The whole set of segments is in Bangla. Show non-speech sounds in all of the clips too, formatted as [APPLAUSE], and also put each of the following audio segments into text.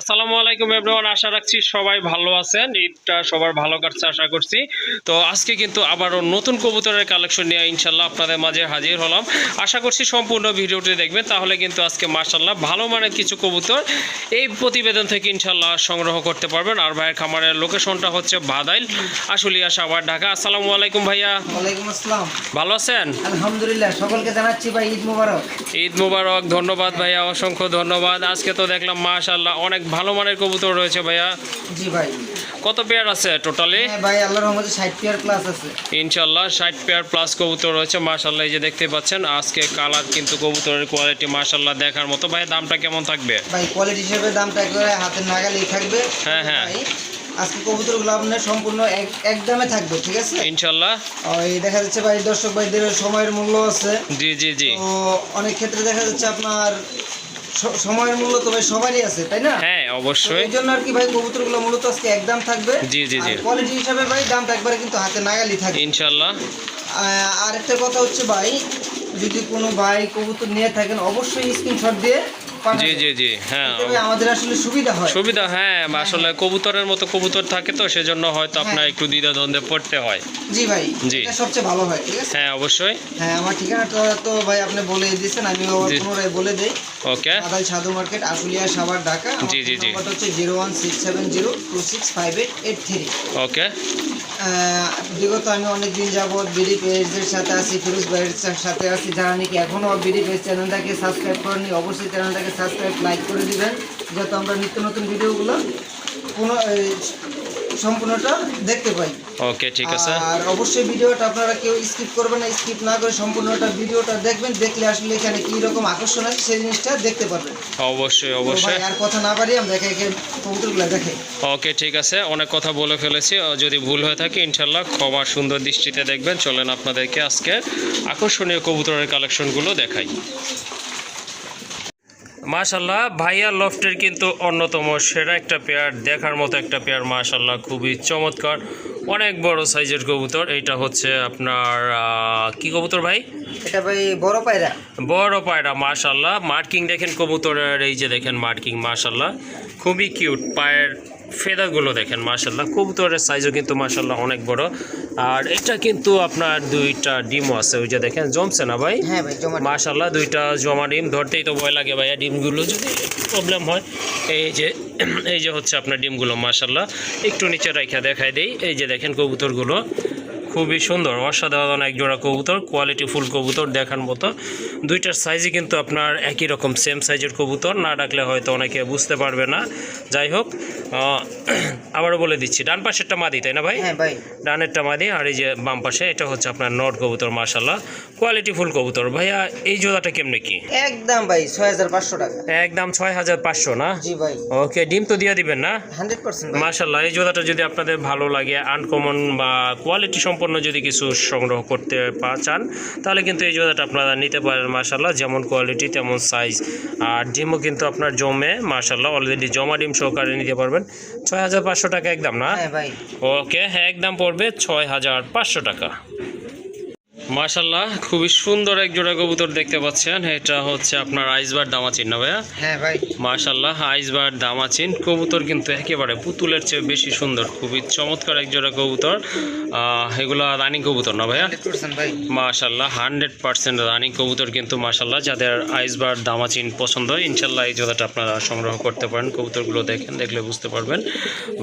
আসসালামু আলাইকুম এভরিওয়ান আশা রাখছি সবাই ভালো আছেন। ঈদটা সবার ভালো কাটছে আশা করছি। তো আজকে কিন্তু আবারও নতুন কবুতরের কালেকশন নিয়ে ইনশাল্লাহ আপনাদের মাঝে হাজির হলাম। আশা করছি সম্পূর্ণ ভিডিওটি দেখবেন তাহলে কিন্তু আজকে মার্শাল্লাহ ভালো মানের কিছু কবুতর এই প্রতিবেদন থেকে ইনশাল্লাহ সংগ্রহ করতে পারবেন। আর ভাইয়ের খামারের লোকেশনটা হচ্ছে বাদাইল আশুলিয়া সাভার ঢাকা। আসসালামু আলাইকুম ভাইয়া। ওয়ালাইকুম আসসালাম। ভালো আছেন? আলহামদুলিল্লাহ সকলকে জানাচ্ছি ভাই ঈদ মোবারক। ঈদ মুবারক ধন্যবাদ ভাইয়া অসংখ্য ধন্যবাদ। আজকে তো দেখলাম মাশাল্লাহ অনেক ভালো মানের কবুতর রয়েছে ভাইয়া? জি ভাই। কত পেয়ার আছে টোটালি হ্যাঁ ভাই আল্লাহর রহমতে ষাট পেয়ার ক্লাস আছে। ইনশাল্লাহ ষাট পেয়ার প্লাস কবুতর রয়েছে মাশাল্লাহ এই যে দেখতে পাচ্ছেন আজকে কালার কিন্তু কবুতরের কোয়ালিটি মাশাল্লাহ দেখার মতো। ভাই দামটা কেমন থাকবে? ভাই কোয়ালিটি হিসেবে দামটা একেবারে হাতের নাগালেই থাকবে। হ্যাঁ, হ্যাঁ। আজকে কবুতরগুলো আপনার সম্পূর্ণ এক দামে থাকবে ঠিক আছে? ইনশাল্লাহ ওই দেখা যাচ্ছে ভাই দর্শক ভাইদের সময়ের মূল্য আছে। জি জি জি। তো অনেক ক্ষেত্রে দেখা যাচ্ছে আপনার সময়ের মূল্য তো ভাই সবারই আছে তাই না? হ্যাঁ অবশ্যই। এই জন্য আর কি ভাই কবুতরগুলো মূলত আজকে একদম থাকবে। জি, জি, জি। কোয়ালিটি হিসাবে ভাই দামটা একবারে কিন্তু হাতে নাগালি থাকবে। ইনশাল্লাহ। আহ, আর একটা কথা হচ্ছে ভাই যদি কোনো ভাই কবুতর নিয়ে থাকেন অবশ্যই স্ক্রিনশট দিয়ে জি জি জি হ্যাঁ। আমাদের আসলে সুবিধা হয়। সুবিধা হ্যাঁ আসলে কবুতরের মতো কবুতর থাকে তো সেজন্য হয়তো আপনার হ্যাঁ। একটু দ্বিধা দ্বন্দ্বে পড়তে হয়। জি ভাই জি। সবচেয়ে ভালো হয় ঠিক আছে? হ্যাঁ অবশ্যই। হ্যাঁ আমার ঠিকানাটা তো ভাই আপনি বলে দিয়েছেন আমি পুনরায় বলে দেই। ওকে। আদাল সাধু মার্কেট আশুলিয়া সাভার ঢাকা। জি, জি, জি। নাম্বারটা হচ্ছে zero one six seven zero two six five eight eight three. Okay. বিগত আমি অনেক দিন যাবৎ বিডি পেজের সাথে আছি ফিরোজ ভাইয়ের সাথে আছি। যারা নাকি এখনও বিডি পেজ চ্যানেলটাকে সাবস্ক্রাইব করেনি অবশ্যই চ্যানেলটাকে সাবস্ক্রাইব লাইক করে দিবেন যাতে আমরা নিত্য নতুন ভিডিওগুলো কোনো সম্পূর্ণটা দেখতে পাই। ওকে ঠিক আছে। আর অবশ্যই ভিডিওটা আপনারা কেউ স্কিপ করবেন না স্কিপ না করে সম্পূর্ণটা ভিডিওটা দেখবেন দেখলে আসলে এখানে কী রকম আকর্ষণ আছে সেই জিনিসটা দেখতে পারবেন। অবশ্যই অবশ্যই। আর কথা না পারি আমরা একে একে কবুতরগুলো দেখাই। ওকে ঠিক আছে। অনেক কথা বলে ফেলেছি। যদি ভুল হয়ে থাকে ইনশাল্লাহ ক্ষমা সুন্দর দৃষ্টিতে দেখবেন। চলেন আপনাদেরকে আজকে আকর্ষণীয় কবুতরের কালেকশনগুলো দেখাই। মাশাল্লাহ ভাইয়া লফটের কিন্তু অন্যতম সেরা একটা পেয়ার দেখার মতো একটা পেয়ার মাশাল্লাহ খুবই চমৎকার। অনেক বড় সাইজের কবুতর এটা হচ্ছে আপনার কি কবুতর ভাই? এটা ভাই বড় পায়রা। বড় পায়রা মাশাল্লাহ মার্কিং দেখেন কবুতরের এই যে দেখেন মার্কিং মাশাল্লাহ খুবই কিউট পায়ের ফেদারগুলো দেখেন মার্শাল্লাহ কবুতরের সাইজও কিন্তু মার্শাল্লাহ অনেক বড়। আর এটা কিন্তু আপনার দুইটা ডিমও আছে ওই যে দেখেন জমছে না ভাই? মার্শাল্লাহ ভাই দুইটা জমা ডিম। ধরতেই তো ভয় লাগে ভাইয়া ডিমগুলো যদি প্রবলেম হয়। এই যে এই যে হচ্ছে আপনার ডিমগুলো মার্শাল্লাহ একটু নিচে রেখা দেখাই দেই। এই যে দেখেন কবুতরগুলো। খুবই সুন্দর অসাধারণ এক জোড়া কবুতর কোয়ালিটি ফুল কবুতর দেখার মতো। দুইটার সাইজই কিন্তু আপনার একই রকম সেম সাইজের কবুতর না ডাকলে হয়তো অনেকে বুঝতে পারবে না। যাই হোক আবারও বলে দিচ্ছি ডান পাশেরটা মাদি তাই না ভাই? হ্যাঁ ভাই। ডানেরটা মাদি আর এই যে বাম পাশে এটা হচ্ছে আপনার নট কবুতর মাশাল্লাহ কোয়ালিটি ফুল কবুতর। ভাইয়া এই জোড়াটা কেমনে কি? একদম ভাই ছয় হাজার পাঁচশো টাকা। একদম ছয় হাজার পাঁচশো না? ওকে ডিম তো দিয়ে দিবেন না? হান্ড্রেড পার্সেন্ট মাশাল্লাহ এই জোড়াটা যদি আপনাদের ভালো লাগে আনকমন বা কোয়ালিটি সম্পন্ন যদি কিছু সংগ্রহ করতে পা- চান তাহলে কিন্তু এই জোড়াটা আপনারা নিতে পারেন মাশাল্লাহ যেমন কোয়ালিটি তেমন সাইজ আর ডিমও কিন্তু আপনার জমে মাশাল্লাহ অলরেডি জমা ডিম সহকারে নিতে পারবেন। ছয় হাজার পাঁচশো টাকা একদম না? হ্যাঁ ওকে হ্যাঁ একদম পড়বে ছয় হাজার পাঁচশো টাকা। মাশাল্লাহ খুবই সুন্দর এক জোড়া কবুতর দেখতে পাচ্ছেন। এটা হচ্ছে আপনার আইসবার দামাচিন না ভাইয়া? হ্যাঁ ভাই। মাশাল্লাহ আইসবার দামাচিন। কবুতর কিন্তু একেবারে পুতুলের চেয়ে বেশি সুন্দর খুবই চমৎকার এক জোড়া কবুতর। আহ, এগুলা রানিং কবুতর না ভাইয়া? মাশাল্লাহ হান্ড্রেড পার্সেন্ট রানিং কবুতর কিন্তু মাশাল্লাহ যাদের আইসবার দামাচিন পছন্দ হয় ইনশাল্লাহ এই জোড়াটা আপনারা সংগ্রহ করতে পারেন। কবুতরগুলো দেখেন দেখলে বুঝতে পারবেন।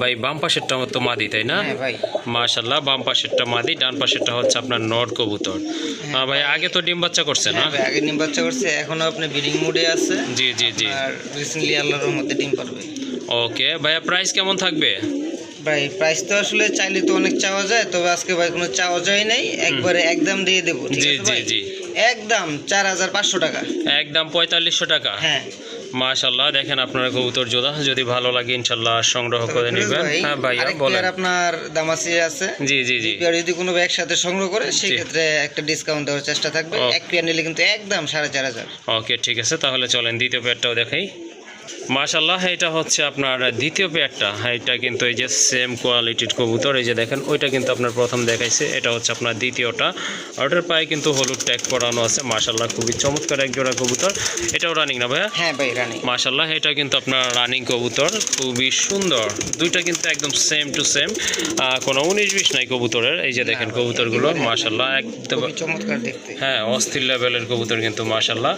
ভাই বাম পাশেরটা তো মাদি তাই না? হ্যাঁ ভাই। মাশাল্লাহ বাম পাশেরটা মাদি ডান পাশেরটা হচ্ছে আপনার নট কবুতর। আহ, ভাই আগে তো ডিম বাচ্চা করছে না? হ্যাঁ আগে ডিম বাচ্চা করছে এখনও আপনি ব্রিডিং মোডে আছে। জি জি জি। আর রিসেন্টলি আল্লাহর রহমতে ডিম পারবে। ওকে ভাইয়া প্রাইস কেমন থাকবে? ভাই প্রাইস তো আসলে চাইলে তো অনেক চাওয়া যায় তবে আজকে ভাই কোনো চাওয়া যায় নাই। একবারে একদম দিয়ে দেবো ঠিক জি জি ভাই? জি। একদম চার হাজার পাঁচশো টাকা। একদম পঁয়তাল্লিশশো টাকা। হ্যাঁ। মাশাল্লাহ দেখেন আপনার কবুতর জোড়া। যদি ভালো লাগে ইনশাল্লাহ সংগ্রহ করে নেবেন। হ্যাঁ ভাইয়া বলেন। আপনার দামাসি আছে। জি জি জি। পেয়ার যদি কোনো একসাথে সংগ্রহ করে সেই ক্ষেত্রে একটা ডিসকাউন্ট দেওয়ার চেষ্টা থাকবে। এক পেয়ার নিলে কিন্তু একদম সাড়ে চার হাজার। ওকে ঠিক আছে তাহলে চলেন দ্বিতীয় পেয়ারটাও দেখাই। মাশাল্লাহ এটা হচ্ছে আপনার দ্বিতীয় পেয়ারটা এটা কিন্তু এই যে সেম কোয়ালিটির কবুতর এই যে দেখেন ওইটা কিন্তু আপনার প্রথম দেখাইছে এটা হচ্ছে আপনার দ্বিতীয়টা। ওটার পায়ে কিন্তু হলুদ ট্যাগ করানো আছে মাশাল্লাহ খুবই চমৎকার এক জোড়া কবুতর। এটাও রানিং না ভাইয়া? হ্যাঁ ভাই রানী মাশাল্লাহ এটা কিন্তু আপনার রানিং কবুতর খুবই সুন্দর। দুইটা কিন্তু একদম সেম টু সেম কোনো উনিশ বিশ নাই কবুতরের এই যে দেখেন কবুতরগুলো মাশাল্লাহ একদম চমৎকার দেখতে। হ্যাঁ অস্থির লেভেলের কবুতর কিন্তু মাশাল্লাহ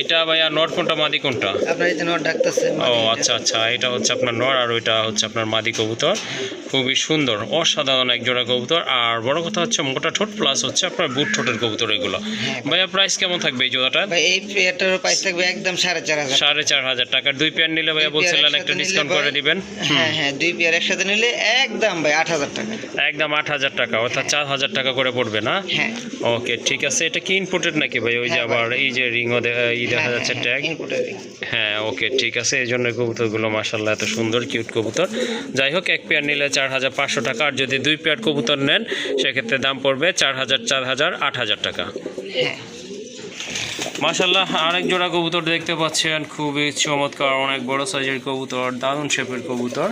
এটা ভাইয়া নট কোনটা মাদি কোনটা আপনার এই যে নট ডাকতেছে ও আচ্ছা আচ্ছা। এটা হচ্ছে আপনার নর আর ওইটা হচ্ছে আপনার মাদি কবুতর। খুবই সুন্দর অসাধারণ এক জোড়া কবুতর। আর বড় কথা হচ্ছে মোটা ঠোঁট প্লাস হচ্ছে আপনার বুট ঠোঁটের কবুতর এগুলো। ভাইয়া প্রাইস কেমন থাকবে এই জোড়াটা ভাই এই পেয়ারটার প্রাইস থাকবে একদম সাড়ে চার হাজার। সাড়ে চার হাজার টাকার দুই পেয়ার নিলে ভাইয়া বলছিলেন একটা ডিসকাউন্ট করে দিবেন। হ্যাঁ হ্যাঁ দুই পেয়ার একসাথে নিলে একদম ভাই আট হাজার টাকা। একদম আট হাজার টাকা অর্থাৎ চার হাজার টাকা করে পড়বে না? হ্যাঁ। ওকে ঠিক আছে। এটা কি ইনপুটেড নাকি ভাই? ওই যে হ্যাঁ আবার এই যে রিংও দেখা যাচ্ছে ট্যাগ হ্যাঁ ওকে ঠিক আছে। এই জন্য কবুতরগুলো মাসাল্লাহ এত সুন্দর কিউট কবুতর। যাই হোক এক পেয়ার নিলে চার হাজার পাঁচশো টাকা আর যদি দুই পেয়ার কবুতর নেন সেক্ষেত্রে দাম পড়বে চার হাজার চার হাজার আট হাজার টাকা। হ্যাঁ। মাসাল্লাহ আরেক জোড়া কবুতর দেখতে পাচ্ছেন খুবই চমৎকার অনেক বড় সাইজের কবুতর দারুণ শেপের কবুতর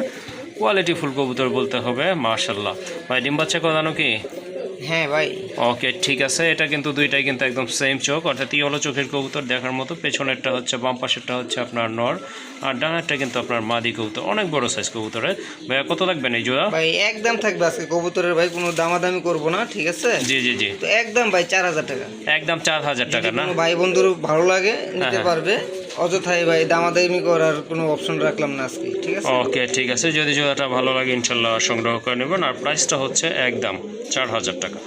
কোয়ালিটি ফুল কবুতর বলতে হবে মাশাল্লাহ ভাই ডিম বাচ্চা করানো কি? হ্যাঁ ভাই। ওকে ঠিক আছে। এটা কিন্তু দুইটাই কিন্তু একদম সেম চোখ। অর্থাৎ ই হলো চোখের কবুতর দেখার মতো। পেছনেরটা হচ্ছে বাম পাশেরটা হচ্ছে আপনার নর। আর ডানারটা কিন্তু আপনার মাদি কবুতর। অনেক বড় সাইজ কবুতরের। ভাইয়া কত লাগবেন এই জোড়া? ভাই একদম থাকবে আজকে কবুতরের ভাই। কোনো দামাদামি করব না ঠিক আছে? জি জি জি। তো একদম ভাই চার হাজার টাকা। একদম চার হাজার টাকা না? ভাই বন্ধুর ভালো লাগে নিতে হ্যাঁ। পারবে। অযথাই ভাই, দামাদামি করার কোনো অপশন রাখলাম না আজকে, ঠিক আছে? ওকে ঠিক আছে। যদি জোড়াটা ভালো লাগে, ইনশাল্লাহ সংগ্রহ করে নেবেন। আর প্রাইসটা হচ্ছে একদম চার হাজার টাকা।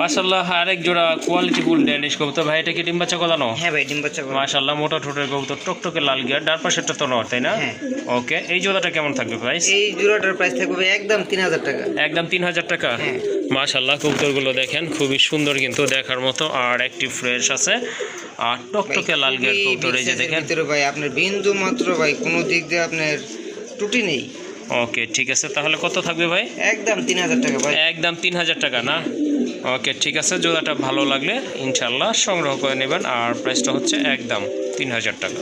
মাসাল্লাহ আরেক জোড়া কোয়ালিটি ফুল ড্যানিশ কবুতর। ভাই এটা কি ডিম বাচ্চা কলানো হ্যাঁ ভাই ডিম বাচ্চা। মাশাল্লাহ মোটা ঠোঁটের কবুতর টকটকে লাল গিয়ার ডার পাশেরটা তো নর তাই না? হ্যাঁ। ওকে এই জোড়াটা কেমন থাকবে প্রাইস এই জোড়াটার প্রাইস থাকবে ভাই একদম তিন হাজার টাকা। একদম তিন হাজার টাকা? হ্যাঁ। মাশাল্লাহ কবুতরগুলো দেখেন খুবই সুন্দর কিন্তু দেখার মতো আর একটি ফ্রেশ আছে। আর টকটকে লাল গিয়ার কবুতর এই যে দেখেন। ভিতরে ভাই আপনার বিন্দু মাত্র ভাই কোনো দিক দিয়ে আপনার ত্রুটি নেই। ওকে ঠিক আছে তাহলে কত থাকবে ভাই? একদম তিন হাজার টাকা ভাই। একদম তিন হাজার টাকা না? ওকে ঠিক আছে জোড়াটা ভালো লাগলে ইনশাল্লাহ সংগ্রহ করে নেবেন আর প্রাইসটা হচ্ছে একদম তিন হাজার টাকা।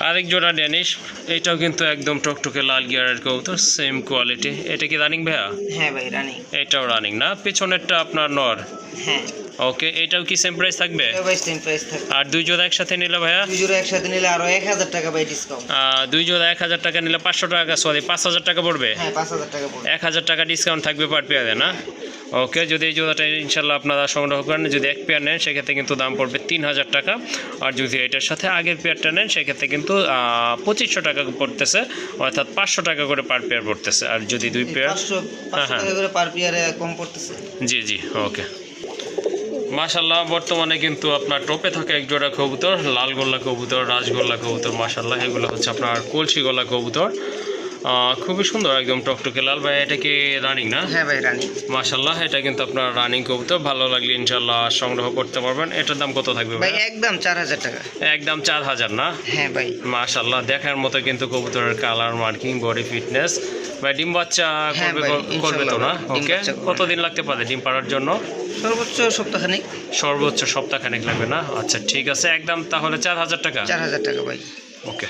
আরেক জোড়া ড্যানিশ এটাও কিন্তু একদম টকটকে লাল গিয়ারের কবুতর সেম কোয়ালিটি এটা কি রানিং ভাইয়া? হ্যাঁ ভাই রানিং এটাও রানিং না? পেছনেরটা আপনার নর? হ্যাঁ। ওকে এটাও কি সেম প্রাইস থাকবে? ভাই সেম প্রাইস থাকবে। আর দুই জোড়া একসাথে নিলে ভাইয়া? দুই জোড়া একসাথে নিলে আরও এক হাজার টাকা ভাই ডিসকাউন্ট দুই জোড়া এক হাজার টাকা নিলে পাঁচশো টাকা সরি পাঁচ হাজার টাকা পড়বে? হ্যাঁ পাঁচ হাজার টাকা পড়বে। এক হাজার টাকা ডিসকাউন্ট থাকবে পার পেয়ারে না? ওকে যদি এই জোড়াটা ইনশাল্লাহ আপনারা সংগ্রহ করেন যদি এক পেয়ার নেন সেক্ষেত্রে কিন্তু দাম পড়বে তিন হাজার টাকা। আর যদি এটার সাথে আগের পেয়ারটা নেন সেক্ষেত্রে কিন্তু পঁচিশশো টাকা পড়তেছে অর্থাৎ পাঁচশো টাকা করে পার পেয়ার পড়তেছে। আর যদি দুই পেয়ার হ্যাঁ। টাকা করে পার পিয়ারে কম পড়তেছে। জি জি ওকে মাশাল্লাহ বর্তমানে কিন্তু আপনার টোপে থাকে এক জোড়া কবুতর লাল গোল্লা কবুতর রাজগোল্লা কবুতর মাশাল্লাহ এগুলো হচ্ছে আপনার কলসি গলা কবুতর। খুবই সুন্দর একদম টকটকে। লাল ভাই এটা কি রানিং না? হ্যাঁ ভাই রানী। মাশাল্লাহ এটা কিন্তু আপনার রানিং কবুতর। ভালো লাগলে ইনশাল্লাহ সংগ্রহ করতে পারবেন। এটার দাম কত থাকবে ভাই একদম চার হাজার টাকা। একদম চার হাজার না? হ্যাঁ ভাই। মাশাল্লাহ দেখার মতো কিন্তু কবুতরের কালার মার্কিং বডি ফিটনেস। ভাই ডিম বাচ্চা হ্যাঁ করবে করবে তো না? ওকে। কতদিন লাগতে পারে ডিম পাড়ার জন্য? সর্বোচ্চ সপ্তাহখানিক। সর্বোচ্চ সপ্তাহখানেক লাগবে না? আচ্ছা ঠিক আছে। একদম তাহলে চার হাজার টাকা? চার হাজার টাকা ভাই। ওকে।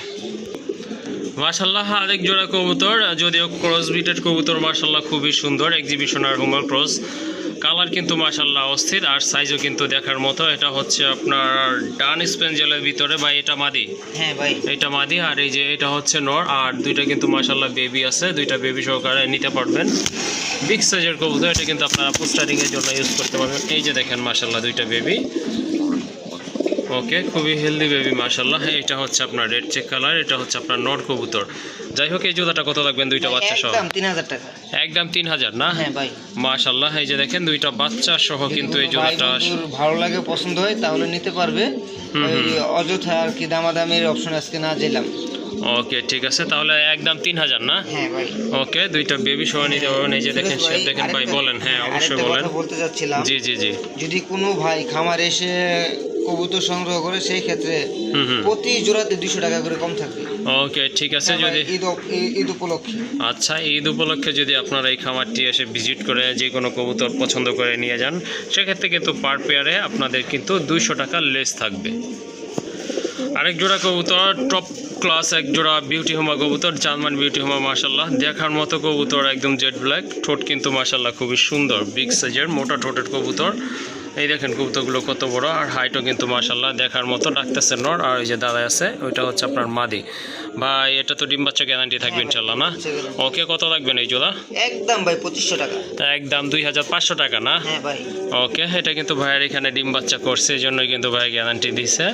মার্শাল্লাহ আরেক জোড়া কবুতর যদিও ক্রস বিটেড কবুতর মার্শাল্লাহ খুবই সুন্দর এক্সিবিশন আর হুমার ক্রস কালার কিন্তু মাসাল্লাহ অস্থির আর সাইজও কিন্তু দেখার মতো। এটা হচ্ছে আপনার ডান স্পেঞ্জেলের ভিতরে বা এটা মাদি? হ্যাঁ ভাই। এটা মাদি আর এই যে এটা হচ্ছে নর আর দুইটা কিন্তু মাসাল্লাহ বেবি আছে দুইটা বেবি সহকারে নিতে পারবেন। বিগ সাইজের কবুতর এটা কিন্তু আপনারা পোস্টারিংয়ের জন্য ইউজ করতে পারবেন। এই যে দেখেন মাসাল্লাহ দুইটা বেবি ওকে খুবই হেলদি বেবি মাশাল্লাহ এটা হচ্ছে আপনার রেড চেক কালার এটা হচ্ছে আপনার নর কবুতর। যাই হোক এই জোড়াটা কত লাগবেন দুইটা বাচ্চা সহ। একদম তিন হাজার টাকা। একদম তিন হাজার না? হ্যাঁ ভাই। মাশাল্লাহ এই যে দেখেন দুইটা বাচ্চা সহ কিন্তু এই জোড়াটা ভালো লাগে পছন্দ হয় তাহলে নিতে পারবে। অযথা আর কি দামাদামির অপশন আজকে না দিলাম। ওকে ঠিক আছে তাহলে একদম তিন হাজার না? হ্যাঁ ভাই। ওকে দুইটা বেবি সহ নিতে পারবেন। এই যে দেখেন শেপ দেখেন ভাই বলেন হ্যাঁ অবশ্যই বলেন। বলতে যাচ্ছিলাম জি জি জি। যদি কোনো ভাই খামার এসে কবুতর সংগ্রহ করে সেই ক্ষেত্রে প্রতি জোড়াতে দুশো টাকা করে কম থাকবে। ওকে ঠিক আছে হ্যাঁ যদি ঈদ উপলক্ষে। আচ্ছা ঈদ উপলক্ষে যদি আপনারা এই খামারটি এসে ভিজিট করে যে কোনো কবুতর পছন্দ করে নিয়ে যান সেক্ষেত্রে কিন্তু পার পেয়ারে আপনাদের কিন্তু দুইশো টাকা লেস থাকবে। আরেক জোড়া কবুতর টপ ক্লাস এক জোড়া বিউটি হোমা কবুতর জার্মান বিউটি হোমা মাশাল্লাহ দেখার মতো কবুতর একদম জেড ব্ল্যাক ঠোঁট কিন্তু মাশাল্লাহ খুবই সুন্দর বিগ সাইজের মোটা ঠোঁটের কবুতর। এই দেখেন কবুতরগুলো কত বড় আর হাইটও কিন্তু মাশাল্লাহ দেখার মতো ডাকতেছে নর আর ওই যে দাদা আছে ওইটা হচ্ছে আপনার মাদি। ভাই এটা তো ডিম বাচ্চা গ্যারান্টি থাকবে ইনশাল্লাহ না? ওকে কত লাগবেন এই জোড়া? একদম ভাই পঁচিশশো টাকা। একদম দুই হাজার পাঁচশো টাকা না? হ্যাঁ ভাই। ওকে এটা কিন্তু ভাইয়ের এখানে ডিম বাচ্চা করছে এই জন্যই কিন্তু ভাই গ্যারান্টি দিছে।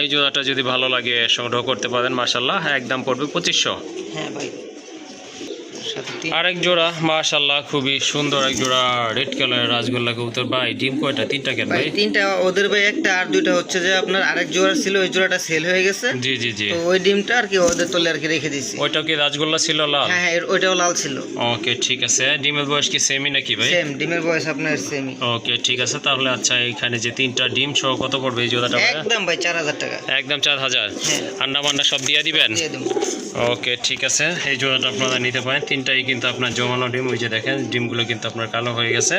এই জোড়াটা যদি ভালো লাগে সংগ্রহ করতে পারেন মাসাল্লাহ একদম পড়বে পঁচিশশো। হ্যাঁ ভাই। আরেক জোড়া মাশাল্লাহ খুবই সুন্দর এক জোড়া রেড কালারের রাজগোল্লা কবুতর। ভাই ডিম কয়টা? তিনটা কেন ভাই তিনটা ওদের ভাই একটা আর দুইটা হচ্ছে যে আপনার আরেক জোড়া ছিল ওই জোড়াটা সেল হয়ে গেছে। জি জি জি। তো ওই ডিমটা আর কি ওদের তলে আর কি রেখে দিয়েছি। ওইটাও কি রাজগোল্লা ছিল লাল? হ্যাঁ হ্যাঁ ওইটাও লাল ছিল। ওকে ঠিক আছে। ডিমের বয়স কি সেমই নাকি ভাই? সেম ডিমের বয়স আপনার সেমই ওকে ঠিক আছে। তাহলে আচ্ছা এখানে যে তিনটা ডিম সহ কত পড়বে এই জোড়াটা একদম ভাই চার হাজার টাকা। একদম চার হাজার? হ্যাঁ। আন্ডা মান্ডা সব দিয়ে দিবেন? দিয়ে দেবো। ওকে ঠিক আছে। এই জোড়াটা আপনারা নিতে পারেন তিনটাই কিন্তু আপনার জমানো ডিম ওই যে দেখেন ডিমগুলো কিন্তু আপনার কালো হয়ে গেছে।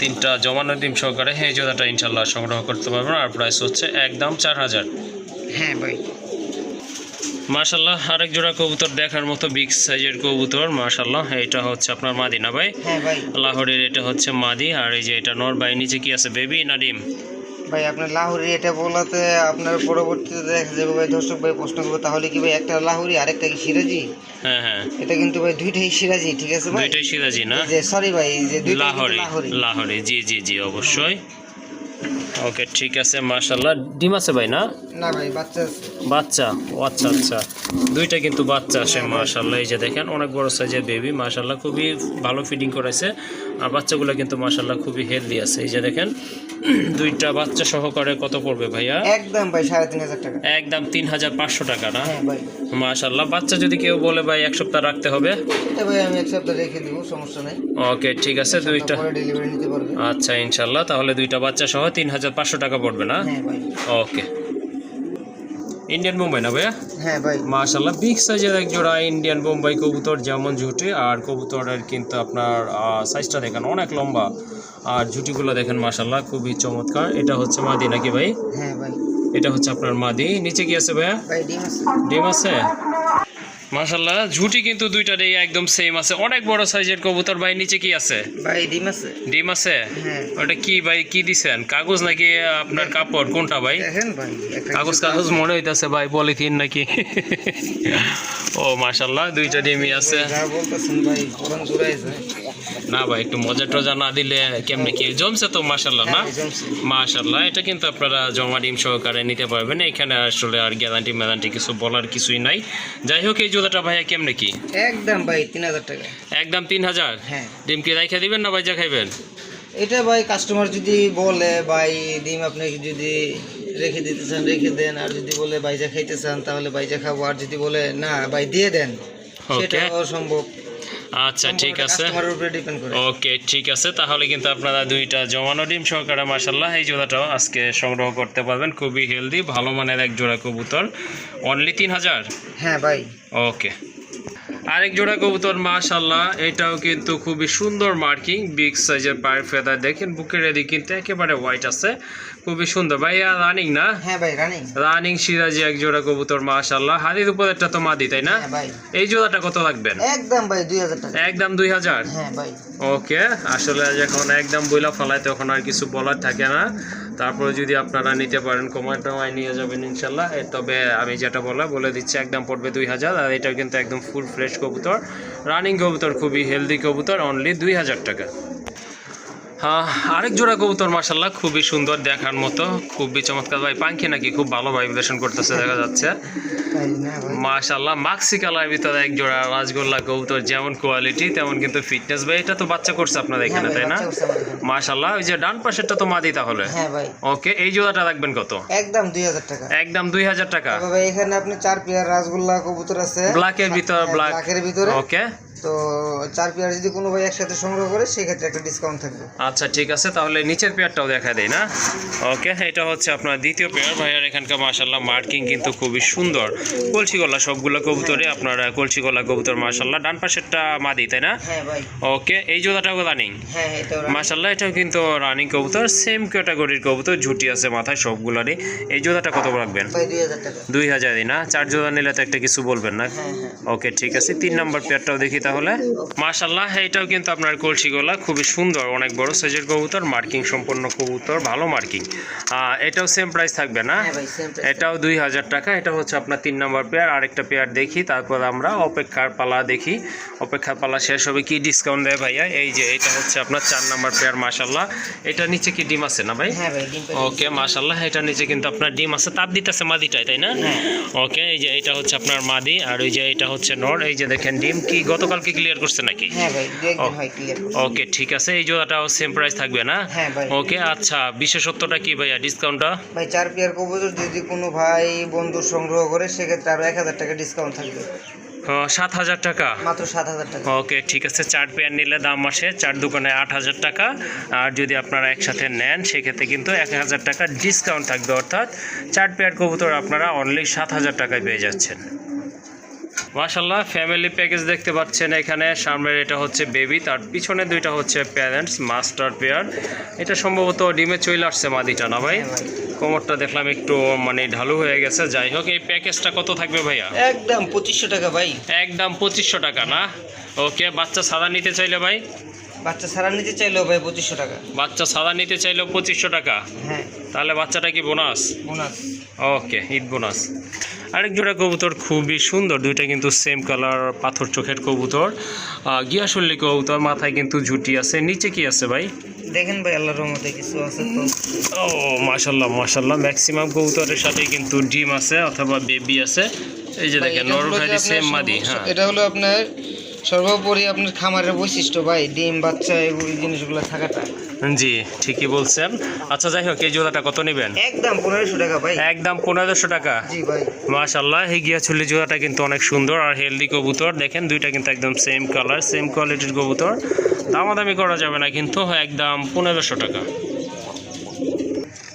তিনটা জমানো ডিম সহকারে এই জোড়াটা ইনশাল্লাহ সংগ্রহ করতে পারবেন আর প্রাইস হচ্ছে একদম চার হাজার। হ্যাঁ ভাই। মার্শাল্লাহ আরেক জোড়া কবুতর দেখার মতো বিগ সাইজের কবুতর মার্শাল্লাহ এটা হচ্ছে আপনার মাদি না ভাই। হ্যাঁ ভাই। লাহোরের এটা হচ্ছে মাদি আর এই যে এটা নর ভাই নিচে কি আছে? বেবি না ডিম? ভাই আপনার লাহুরি এটা বলাতে আপনার পরবর্তীতে দেখা যাবে ভাই দর্শক ভাই প্রশ্ন করব তাহলে কি ভাই একটা লাহুরি আরেকটা কি সিরাজি? হ্যাঁ হ্যাঁ। এটা কিন্তু ভাই দুইটাই সিরাজি ঠিক আছে ভাই? দুইটাই সিরাজি না? যে সরি ভাই যে দুইটাই লাহোরি। লাহুরি জি জি জি অবশ্যই। ওকে ঠিক আছে মার্শাল্লাহ ডিম আছে ভাই না? না ভাই বাচ্চা আছে। বাচ্চা? ও আচ্ছা আচ্ছা। দুইটা কিন্তু বাচ্চা আসে মাশাল্লাহ এই যে দেখেন অনেক বড় সাইজের বেবি মাশাল্লাহ খুবই ভালো ফিডিং করেছে আর বাচ্চাগুলো কিন্তু মাশাল্লাহ খুবই হেলদি আছে। এই যে দেখেন [CLEARS THROAT] দুইটা বাচ্চা সহকারে কত পড়বে ভাইয়া? একদম ভাই সাড়ে তিন হাজার টাকা। একদম তিন হাজার পাঁচশো টাকা না? হ্যাঁ ভাই। মাশাল্লাহ বাচ্চা যদি কেউ বলে ভাই এক সপ্তাহ রাখতে হবে? ভাই আমি এক সপ্তাহ রেখে দিব সমস্যা নেই। ওকে ঠিক আছে দুইটা। আচ্ছা ইনশাল্লাহ তাহলে দুইটা বাচ্চা সহ তিন হাজার পাঁচশো টাকা পড়বে না? হ্যাঁ ওকে। ইন্ডিয়ান মুম্বাই না ভাইয়া? হ্যাঁ ভাই। মাশাল্লাহ বিগ সাইজের এক জোড়া ইন্ডিয়ান বোম্বাই কবুতর যেমন ঝুটি আর কবুতরের কিন্তু আপনার সাইজটা দেখেন অনেক লম্বা আর ঝুটিগুলো দেখেন মাশাল্লাহ খুবই চমৎকার। এটা হচ্ছে মাদি নাকি ভাই? হ্যাঁ ভাই। এটা হচ্ছে আপনার মাদি। নিচে কি আছে ভাইয়া? ভাই ডিম আছে? মাশাল্লাহ ঝুটি কিন্তু দুইটা ডে একদম সেম আছে। অনেক বড় সাইজের কবুতর ভাই নিচে কি আছে? ভাই ডিম আছে। ডিম আছে? হ্যাঁ। ওটা কি ভাই কি দিছেন? কাগজ নাকি আপনার কাপড়? কোনটা ভাই? দেখেন ভাই কাগজ কাগজ মনে হইতাছে ভাই পলিথিন নাকি? ও মাশাল্লাহ দুইটা ডিমই আছে। যা বলতেছেন ভাই কোরআন জুড়াইছে না ভাই একটু মজা টজা না দিলে কেমনে কি? জমছে তো মাশাল্লাহ না? হ্যাঁ। মাশাল্লাহ এটা কিন্তু আপনারা জমা ডিম সহকারে নিতে পারবেন। এখানে আসলে আর গ্যারান্টি ম্যারান্টি কিছু বলার কিছুই নাই। যাই হোক এই জুতাটা ভাইয়া কেমনে কি? একদম ভাই তিন হাজার টাকা। একদম তিন হাজার? হ্যাঁ। ডিম কি রাইখা দিবেন না ভাই যা খাইবেন? এটা ভাই কাস্টমার যদি বলে ভাই ডিম আপনি যদি রেখে দিতে চান রেখে দেন। আর যদি বলে বাইজা খাইতে চান তাহলে বাইজা খাব। আর যদি বলে না ভাই দিয়ে দেন। সেটা সেটাও সম্ভব। আচ্ছা ঠিক আছে। ওকে ঠিক আছে। তাহলে কিন্তু আপনারা দুইটা জমানো ডিম সহকারে মাসাল্লাহ এই জোড়াটাও আজকে সংগ্রহ করতে পারবেন। খুবই হেলদি ভালো মানের এক জোড়া কবুতর। অনলি তিন হাজার? হ্যাঁ ভাই। ওকে আরেক জোড়া কবুতর মাশাল্লাহ এটাও কিন্তু খুবই সুন্দর মার্কিং বিগ সাইজের পায়ের ফেদার দেখেন বুকের এদিক কিন্তু একেবারে হোয়াইট আছে। খুবই সুন্দর। ভাইয়া রানিং না? হ্যাঁ ভাই রানিং রানিং সিরাজি এক জোড়া কবুতর মাশাল্লাহ হাতির উপরেরটা তো মাদি তাই না? হ্যাঁ ভাই। এই জোড়াটা কত রাখবেন একদম ভাই দুই হাজার টাকা। একদম দুই হাজার? হ্যাঁ ভাই। ওকে আসলে যখন একদম বইলা ফেলায় তখন আর কিছু বলার থাকে না। তারপরে যদি আপনারা নিতে পারেন, কমায় টমায় নিয়ে যাবেন ইনশাল্লাহ তবে আমি যেটা বলা, বলে দিচ্ছি, একদম পড়বে দুই হাজার, আর এটা কিন্তু একদম ফুল ফ্রেশ কবুতর। রানিং কবুতর, খুবই হেলদি কবুতর অনলি দুই হাজার টাকা। আরেক জোড়া কবুতর মাসাল্লাহ খুবই সুন্দর দেখার মতো খুবই চমৎকার। ভাই পাঙ্খি নাকি খুব ভালো ভাইব্রেশন করতেছে দেখা যাচ্ছে। ভাই মাক্সি কালার ভিতরে এক জোড়া রাজগোল্লা কবুতর যেমন কোয়ালিটি তেমন কিন্তু ফিটনেস ভাই এটা তো বাচ্চা করছে আপনাদের এখানে হ্যাঁ তাই না? মাশাল্লাহ ওই যে ডান পাশেরটা তো মাদি তাহলে? হ্যাঁ ওকে এই জোড়াটা রাখবেন কত? একদম দুই হাজার টাকা। একদম দুই হাজার টাকা। এখানে আপনি চার পেয়ার রাসগোল্লা কবুতর আছে। ব্ল্যাকের ভিতর হ্যাঁ, ব্ল্যাকের ভিতরে। ওকে তো চার পেয়ার যদি কোনো ভাই একসাথে সংগ্রহ করে সেক্ষেত্রে একটা ডিসকাউন্ট থাকবে। আচ্ছা ঠিক আছে তাহলে নিচের পেয়ারটাও দেখা দেয় না? ওকে এটা হচ্ছে আপনার দ্বিতীয় পেয়ার। ভাইয়ার এখানকার মাশাল্লাহ মার্কিং কিন্তু খুবই সুন্দর। কলসি গলা সবগুলো কবুতরে আপনার কলসি গলা কবুতর মাশাল্লাহ ডান পাশেরটা মাদি তাই না? হ্যাঁ ওকে এই জোড়াটাও রানিং হ্যাঁ এটা মাশাল্লাহ এটাও কিন্তু রানিং কবুতর। সেম ক্যাটাগরির কবুতর ঝুটি আছে মাথায় সবগুলারই। এই জোড়াটা কত রাখবেন? ভাই দুই হাজারই না? চার জোড়া নিলে তো একটা কিছু বলবেন না? হ্যাঁ হ্যাঁ। ওকে ঠিক আছে তিন নাম্বার পেয়ারটাও দেখি তাহলে। মাশাল্লাহ এটাও কিন্তু আপনার কলসি গলা খুবই সুন্দর অনেক বড় সাইজের কবুতর মার্কিং সম্পন্ন কবুতর ভালো মার্কিং। এটাও সেম প্রাইস থাকবে না? হ্যাঁ এটাও দুই হাজার টাকা এটা হচ্ছে আপনার তিন নম্বর পেয়ার আরেকটা পেয়ার দেখি তারপর আমরা অপেক্ষার পালা দেখি। অপেক্ষার পালা শেষ হবে কি ডিসকাউন্ট দেয় ভাইয়া? এই যে এটা হচ্ছে আপনার চার নম্বর পেয়ার মাশাল্লাহ এটা নিচে কি ডিম আছে না ভাই? হ্যাঁ ওকে মাশাল্লাহ এটা নিচে কিন্তু আপনার ডিম আছে তাপ দিতেছে মাদিটাই তাই না? হ্যাঁ। ওকে এই যে এটা হচ্ছে আপনার মাদি আর ওই যে এটা হচ্ছে নর এই যে দেখেন ডিম কি গতকালকে ক্লিয়ার করছে নাকি? হ্যাঁ ভাই একদিন হয় ক্লিয়ার ওকে ঠিক আছে এই জোড়াটাও সেম প্রাইস থাকবে না? হ্যাঁ ভাই। ওকে আচ্ছা বিশেষত্বটা কি ভাইয়া ডিসকাউন্টটা ভাই চার পেয়ার কবুতর যদি কোনো ভাই বন্ধু সংগ্রহ করে সেক্ষেত্রে আরও এক হাজার টাকা ডিসকাউন্ট থাকবে। সাত হাজার টাকা? মাত্র সাত হাজার টাকা। ওকে ঠিক আছে চার পেয়ার নিলে দাম আসে চার দোকানে আট হাজার টাকা। আর যদি আপনারা একসাথে নেন সেক্ষেত্রে কিন্তু এক হাজার টাকা ডিসকাউন্ট থাকবে অর্থাৎ চার পেয়ার কবুতর আপনারা অনলি সাত হাজার টাকায় পেয়ে যাচ্ছেন। মাশাল্লাহ ফ্যামিলি প্যাকেজ দেখতে পাচ্ছেন এখানে। সামনের এটা হচ্ছে বেবি তার পিছনে দুইটা হচ্ছে প্যারেন্টস মাস্টার পেয়ার এটা সম্ভবত ডিমে চলে আসছে মাদিটা না ভাই? হ্যাঁ কোমরটা দেখলাম একটু মানে ঢালু হয়ে গেছে। যাই হোক এই প্যাকেজটা কত থাকবে ভাইয়া? একদম পঁচিশশো টাকা ভাই। একদম পঁচিশশো টাকা না? ওকে বাচ্চা সাদা নিতে চাইলে ভাই? বাচ্চা সারা নিতে চাইলেও ভাই পঁচিশশো টাকা। বাচ্চা সাদা নিতে চাইলেও পঁচিশশো টাকা? হ্যাঁ। তাহলে বাচ্চাটা কি bonus bonus okay Eid bonus আরেক জোড়া কবুতর খুবই সুন্দর দুইটা কিন্তু সেম কালার পাথর চোখের কবুতর। গিয়া গিয়াসল্লি কবুতর মাথায় কিন্তু ঝুটি আছে। নিচে কি আছে ভাই? দেখেন ভাই আল্লাহর রহমতে কিছু আছে তো। ও মাশাল্লাহ মাশাল্লাহ। ম্যাক্সিমাম কবুতরের সাথে কিন্তু ডিম আছে অথবা বেবি আছে। এই যে দেখেন আপনার সেম মাদি হ্যাঁ। এটা হলো আপনার সর্বোপরি আপনার খামারের বৈশিষ্ট্য ভাই ডিম বাচ্চা এই জিনিসগুলো থাকাটা। জি ঠিকই বলছেন। আচ্ছা যাই হোক এই জোড়াটা কত নেবেন? একদম পনেরোশো টাকা ভাই। একদম পনেরোশো টাকা। জি ভাই। মাশাল্লাহ এই গিয়াছুলি জোড়াটা কিন্তু অনেক সুন্দর আর হেলদি কবুতর। দেখেন দুইটা কিন্তু একদম সেম কালার সেম কোয়ালিটির কবুতর। দামাদামি করা যাবে না কিন্তু একদম পনেরোশো টাকা।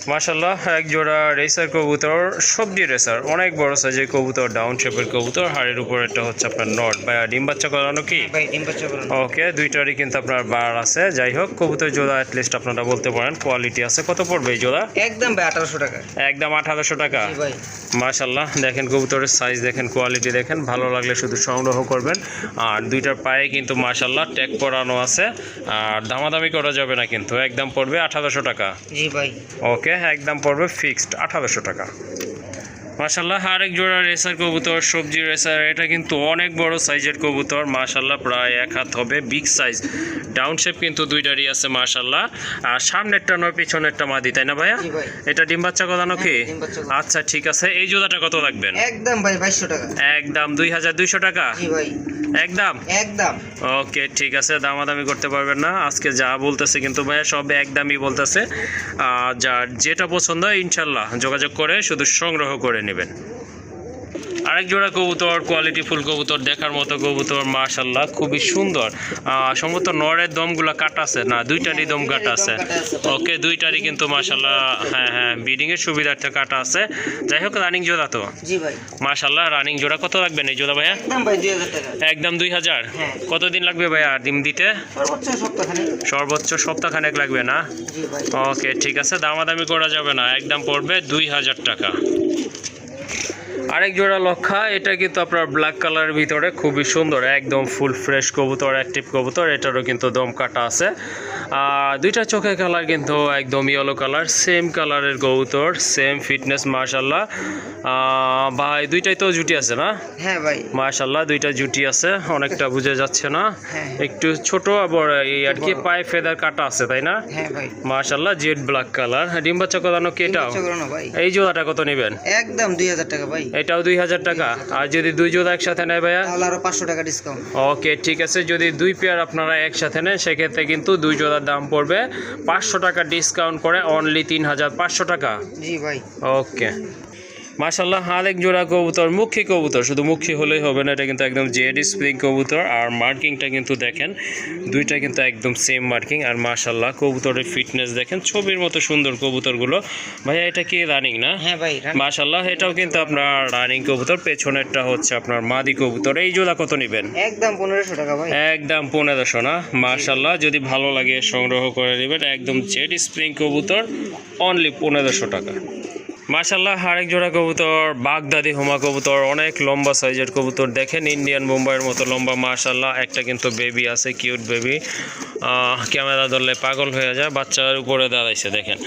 মাশাল্লাহ এক জোড়া রেসার কবুতর সবজি রেসার অনেক বড় সাইজের কবুতর ডাউন শেপের কবুতর। হাড়ের উপর একটা হচ্ছে আপনার নট। বা ডিম বাচ্চা করানো কি? ওকে দুইটারই কিন্তু আপনার বার আছে। যাই হোক কবুতর জোড়া অ্যাটলিস্ট আপনারা বলতে পারেন কোয়ালিটি আছে। কত পড়বে এই জোড়া? একদম ভাই আঠারোশো টাকা। একদম আঠারোশো টাকা। জি ভাই। মাশাল্লাহ দেখেন কবুতরের সাইজ দেখেন কোয়ালিটি দেখেন। ভালো লাগলে শুধু সংগ্রহ করবেন। আর দুইটার পায়ে কিন্তু মাশাল্লাহ ট্যাগ পরানো আছে। আর দামাদামি করা যাবে না কিন্তু একদম পড়বে আঠারোশো টাকা। জি ভাই। ওকে একদম পড়বে ফিক্সড আঠারোশো টাকা। মাশাল্লাহ আরেক জোড়া রেসার কবুতর সবজি রেসার। এটা কিন্তু অনেক বড় সাইজের কবুতর। মাশাল্লাহ প্রায় এক হাত হবে। বিগ সাইজ ডাউন শেপ কিন্তু দুইটারই আছে মাশাল্লাহ আর সামনেরটা নয় পিছনেরটা মাদি তাই না ভাইয়া? এটা ডিম বাচ্চা কদানো কি? হ্যাঁ। আচ্ছা ঠিক আছে। এই জোড়াটা কত রাখবেন একদম ভাই বাইশশো টাকা। একদম দুই হাজার দুইশো টাকা? জি ভাই। একদম? একদম। ওকে ঠিক আছে। দামাদামি করতে পারবেন না। আজকে যা বলতেছে কিন্তু ভাইয়া সব একদমই বলতেছে। আর যার যেটা পছন্দ হয় ইনশাল্লাহ যোগাযোগ করে শুধু সংগ্রহ করে নেবেন। আরেক জোড়া কবুতর কোয়ালিটি ফুল কবুতর দেখার মতো কবুতর মাশাল্লাহ খুবই সুন্দর। সম্ভবত নরের দমগুলা কাটা আছে না? দুইটারই দম কাটা আছে। ওকে দুইটারই কিন্তু মাশাল্লাহ হ্যাঁ হ্যাঁ ব্রিডিংয়ের সুবিধার্থে কাটা আছে। যাই হোক রানিং জোড়া তো। জি ভাই। মাশাল্লাহ রানিং জোড়া কত লাগবে এই জোড়া ভাইয়া? একদম ভাই দুই হাজার হ্যাঁ। কতদিন লাগবে ভাইয়া ডিম দিতে? সর্বোচ্চ সপ্তাহখানি সর্বোচ্চ সপ্তাহখানেক লাগবে না? জি ভাই। ওকে ঠিক আছে দামাদামি করা যাবে না। একদম পড়বে দুই হাজার টাকা। আরেক জোড়া লক্ষা এটা কিন্তু আপনার ব্ল্যাক কালারের ভিতরে খুবই সুন্দর একদম ফুল ফ্রেশ কবুতর অ্যাক্টিভ কবুতর এটারও কিন্তু দম কাটা আছে। আর দুইটা চোখের কালার কিন্তু একদম ইয়েলো কালার সেম কালারের কবুতর সেম ফিটনেস মার্শাল্লাহ ভাই দুইটাই তো জুটি আছে না? হ্যাঁ ভাই। মাশাল্লাহ দুইটা জুটি আছে অনেকটা বুঝে যাচ্ছে না? হ্যাঁ। একটু ছোট আবার এই আর কি পায়ে ফেদার কাটা আছে তাই না? হ্যাঁ ভাই। মাশাল্লাহ জেড ব্ল্যাক কালার ডিম বাচ্চা কদানো কি ডিম এটাও বাচ্চা করানো ভাই। এই জোড়াটা কত নেবেন? একদম দুই হাজার টাকা ভাই। এটাও দুই হাজার টাকা। আর যদি দুই জোড়া একসাথে নেয় ভাইয়া? তাহলে আরও পাঁচশো টাকা ডিসকাউন্ট ওকে ঠিক আছে। যদি দুই পেয়ার আপনারা একসাথে নেন সেক্ষেত্রে কিন্তু দুই জোড়ার দাম পড়বে পাঁচশো টাকা ডিসকাউন্ট করে অনলি তিন হাজার পাঁচশো টাকা। জি ভাই। ওকে। মাশাল্লাহ আরেক জোড়া কবুতর মুখী কবুতর। শুধু মুখী হলেই হবে না এটা কিন্তু একদম জেড স্প্রিং কবুতর। আর মার্কিংটা কিন্তু দেখেন দুইটা কিন্তু একদম সেম মার্কিং। আর মাশাল্লাহ কবুতরের ফিটনেস দেখেন ছবির মতো সুন্দর কবুতরগুলো। ভাইয়া এটা কি রানিং না? হ্যাঁ ভাই মাশাল্লাহ এটাও কিন্তু আপনার রানিং কবুতর। পেছনেরটা হচ্ছে আপনার মাদি কবুতর। এই জোড়া কত নেবেন? একদম পনেরোশো টাকা ভাই। একদম পনেরোশো না? মার্শাল্লাহ যদি ভালো লাগে সংগ্রহ করে নেবেন একদম জেড স্প্রিং কবুতর অনলি পনেরোশো টাকা। মার্শাল্লাহ আরেক জোড়া কবুতর বাগদাদি হোমা কবুতর অনেক লম্বা সাইজের কবুতর। দেখেন ইন্ডিয়ান বোম্বাইয়ের মতো লম্বা মার্শাল্লাহ একটা কিন্তু বেবি আছে কিউট বেবি ক্যামেরা ধরলে পাগল হয়ে যায় বাচ্চার উপরে দাঁড়াইছে দেখেন।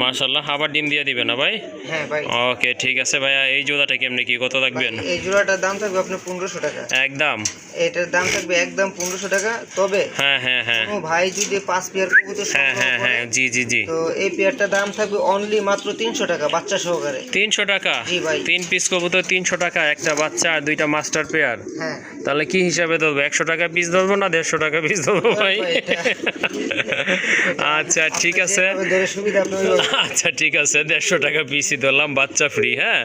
মার্শাল্লাহ আবার ডিম দিয়ে দিবে না ভাই? হ্যাঁ ওকে ঠিক আছে ভাইয়া এই জোড়াটা কেমনি কি কত রাখবেন? এই জোড়াটার দাম থাকবে আপনার পনেরোশো টাকা। একদম। এটার দাম থাকবে একদম পনেরোশো টাকা তবে হ্যাঁ হ্যাঁ হ্যাঁ। ভাই যদি পাঁচ পেয়ার কবুতর হ্যাঁ হ্যাঁ হ্যাঁ জি জি জি। তো এই পেয়ারটার দাম থাকবে অনলি মাত্র তিনশো টাকা বাচ্চা সহকারে। তিনশো টাকা? জি ভাই। তিন পিস কবুতর তিনশো টাকা একটা বাচ্চা আর দুইটা মাস্টার পেয়ার হ্যাঁ। তাহলে কি হিসাবে ধরবো? একশো টাকা পিস ধরবো না দেড়শো টাকা পিস ধরবো ভাই? আচ্ছা ঠিক আছে। আচ্ছা ঠিক আছে দেড়শো টাকা পিসই ধরলাম বাচ্চা ফ্রি হ্যাঁ?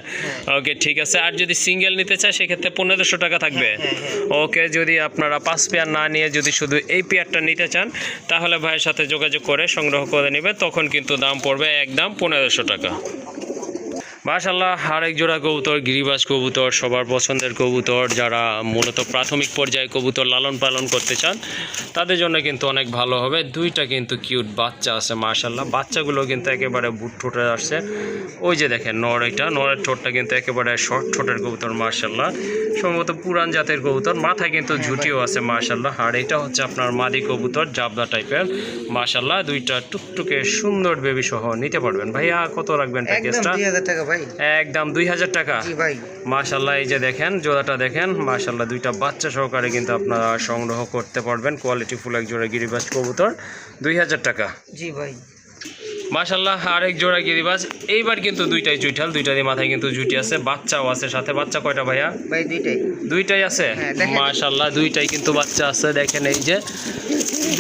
ওকে ঠিক আছে। আর যদি সিঙ্গেল নিতে চায় সেক্ষেত্রে পনেরোশো টাকা থাকবে। হ্যাঁ, ওকে যদি আপনারা পাঁচ পেয়ার না নিয়ে যদি শুধু এই পেয়ারটা নিতে চান তাহলে ভাইয়ের সাথে যোগাযোগ করে সংগ্রহ করে নেবে তখন কিন্তু দাম পড়বে একদম পনেরোশো টাকা। মাশাল্লাহ আরেক জোড়া কবুতর, গিরিবাস কবুতর, সবার পছন্দের কবুতর, যারা মূলত প্রাথমিক পর্যায়ে কবুতর লালন পালন করতে চান, তাদের জন্য কিন্তু অনেক ভালো হবে। দুইটা কিন্তু কিউট বাচ্চা আছে মাশাল্লাহ বাচ্চাগুলো কিন্তু একেবারে বুট ঠোঁটে আসছে। ওই যে দেখেন নর এটা, নরের ঠোঁটটা কিন্তু একেবারে শর্ট ঠোঁটের কবুতর মাশাল্লাহ সম্ভবত পুরান জাতের কবুতর, মাথায় কিন্তু ঝুটিও আছে মাশাল্লাহ আর এটা হচ্ছে আপনার মাদি কবুতর, জাবদা টাইপের। মাশাল্লাহ দুইটা টুকটুকে সুন্দর বেবি সহ নিতে পারবেন। ভাইয়া, কত রাখবেন প্যাকেজটা টাকা একদম দুই হাজার টাকা। ভাই। মাশাল্লাহ এই যে দেখেন জোড়াটা দেখেন মাশাল্লাহ দুইটা বাচ্চা সহকারে কিন্তু আপনারা সংগ্রহ করতে পারবেন। কোয়ালিটি ফুল এক জোড়া গিরিবাস কবুতর দুই হাজার টাকা। জি ভাই। মাশাল্লাহ আরেক জোড়া গিরিবাজ এইবার কিন্তু দুইটাই জুইঠাল দুইটারই মাথায় কিন্তু জুটি আছে বাচ্চাও আছে সাথে। বাচ্চা কয়টা ভাইয়া? ভাই দুইটাই। দুইটাই আছে? হ্যাঁ, দেখেন। মাশাল্লাহ দুইটাই কিন্তু বাচ্চা আছে দেখেন এই যে।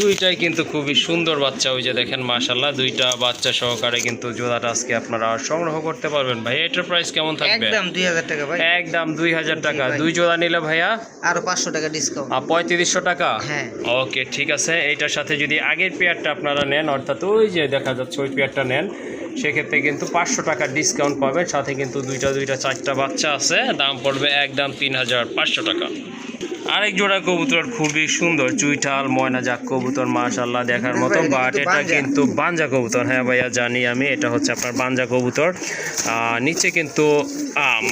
দুইটাই কিন্তু খুবই সুন্দর বাচ্চা ওই যে দেখেন মাশাল্লাহ দুইটা বাচ্চা সহকারে কিন্তু জোড়াটা আজকে আপনারা সংগ্রহ করতে পারবেন। ভাই এটার প্রাইস কেমন থাকবে? একদম দুই হাজার টাকা ভাই। একদম দুই হাজার টাকা। দুই জোড়া নিলে ভাইয়া? আর পাঁচশো টাকা ডিসকাউন্ট আর পঁয়ত্রিশশো টাকা? হ্যাঁ। ওকে ঠিক আছে। এইটার সাথে যদি আগের পেয়ারটা আপনারা নেন অর্থাৎ ওই যে দেখা যাচ্ছে ওই পেয়ারটা নেন সেক্ষেত্রে কিন্তু পাঁচশো টাকা ডিসকাউন্ট পাবেন। সাথে কিন্তু দুইটা দুইটা চারটা বাচ্চা আছে। দাম পড়বে একদম তিন হাজার পাঁচশো টাকা। আরেক জোড়া কবুতর খুবই সুন্দর চুইঠাল ময়না জাক কবুতর মাশাল্লাহ দেখার মতো বাট এটা কিন্তু বাঞ্জা কবুতর। হ্যাঁ ভাইয়া জানি আমি এটা হচ্ছে আপনার বাঞ্জা কবুতর। আহ, নিচে কিন্তু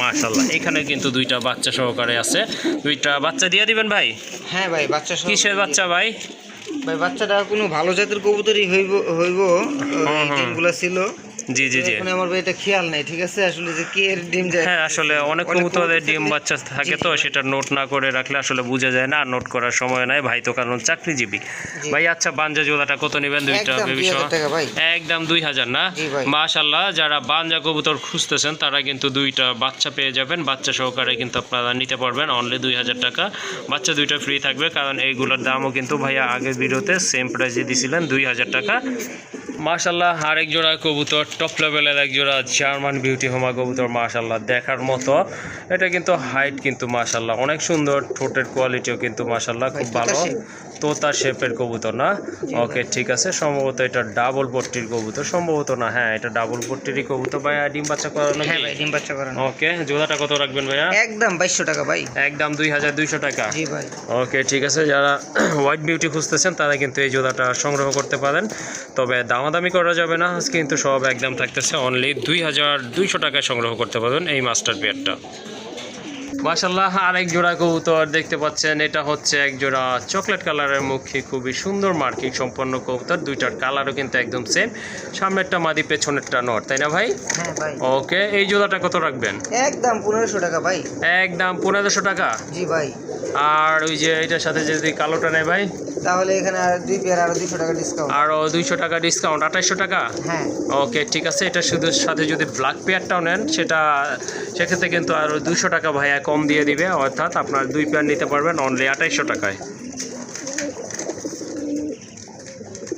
মাশাল্লাহ এখানে কিন্তু দুইটা বাচ্চা সহকারে আছে। দুইটা বাচ্চা দিয়ে দিবেন ভাই? হ্যাঁ ভাই বাচ্চা কিসের বাচ্চা ভাই? ভাই বাচ্চাটা কোনো ভালো জাতের কবুতরই হইব হইব। ছিল জি জি জি। এখন আমার এটা খেয়াল নাই ঠিক আছে? আসলে যে কে এর ডিম যায় হ্যাঁ আসলে অনেক কবুতরের ডিম বাচ্চা থাকে তো সেটা নোট না করে রাখলে আসলে বোঝা যায় না নোট করার সময় নাই। ভাই তো কারণ চাকরিজীবী। ভাই আচ্ছা বাঞ্জা জোড়াটা কত নেবেন দুইটা একদম দুই হাজার না? মাশাল্লাহ যারা বাঞ্জা কবুতর খুঁজতেছেন তারা কিন্তু দুইটা বাচ্চা পেয়ে যাবেন। বাচ্চা সহকারে কিন্তু আপনারা নিতে পারবেন অনলি দুই হাজার টাকা। বাচ্চা দুইটা ফ্রি থাকবে কারণ এইগুলোর দামও কিন্তু ভাইয়া আগের ভিডিওতে সেম প্রাইসে দিছিলেন দুই হাজার টাকা। মাশাল্লাহ আরেক জোড়া কবুতর। টপ লেভেলের এক জোড়া জার্মান বিউটি হোমা কবুতর মাশাল্লাহ দেখার মতো। এটা কিন্তু হাইট কিন্তু মাশাল্লাহ অনেক সুন্দর ঠোঁটের কোয়ালিটিও কিন্তু মাশাল্লাহ খুব ভালো। তোতা শেপের কবুতর না? ওকে ঠিক আছে সম্ভবত এটা ডাবল পট্টির কবুতর সম্ভবত না হ্যাঁ এটা ডাবল পট্টিরই কবুতর। ভাইয়া ডিম বাচ্চা করানো হ্যাঁ ভাই ডিম বাচ্চা করানো। ওকে জোড়াটা কত রাখবেন ভাইয়া? একদম বাইশশো টাকা ভাই। একদম দুই হাজার দুইশো টাকা। জি ভাই। ওকে ঠিক আছে যারা [CLEARS THROAT] হোয়াইট বিউটি খুঁজতেছেন তারা কিন্তু এই জোড়াটা সংগ্রহ করতে পারেন। তবে দামাদামি করা যাবে না কিন্তু সব একদম থাকতেছে অনলি দুই হাজার দুইশো টাকায় সংগ্রহ করতে পারবেন এই মাস্টার পেয়ারটা মাশাল্লাহ আরেক জোড়া কবুতর দেখতে পাচ্ছেন এটা হচ্ছে এক জোড়া চকলেট কালারের মুখে খুবই সুন্দর মার্কিং সম্পন্ন কবুতর দুইটার কালারও কিন্তু একদম সেম সামনেরটা মাদি পেছনেরটা নর তাই না ভাই? হ্যাঁ ওকে এই জোড়াটা কত রাখবেন? একদম পনেরোশো টাকা ভাই। একদম পনেরোশো টাকা? জি ভাই। আর ওই যে এটার সাথে যদি কালোটা নেয় ভাই? তাহলে এখানে আর দুই পেয়ার আরও দুইশো টাকা ডিসকাউন্ট আরও দুইশো টাকা ডিসকাউন্ট টাকা? হ্যাঁ। ওকে ঠিক আছে এটা শুধু সাথে যদি ব্ল্যাক পেয়ারটাও নেন সেটা সেক্ষেত্রে কিন্তু আরও দুশো টাকা ভাইয়া কম দিয়ে দিবে, অর্থাৎ আপনার দুই পেয়ার নিতে পারবেন অনলি আঠাইশশো টাকায়।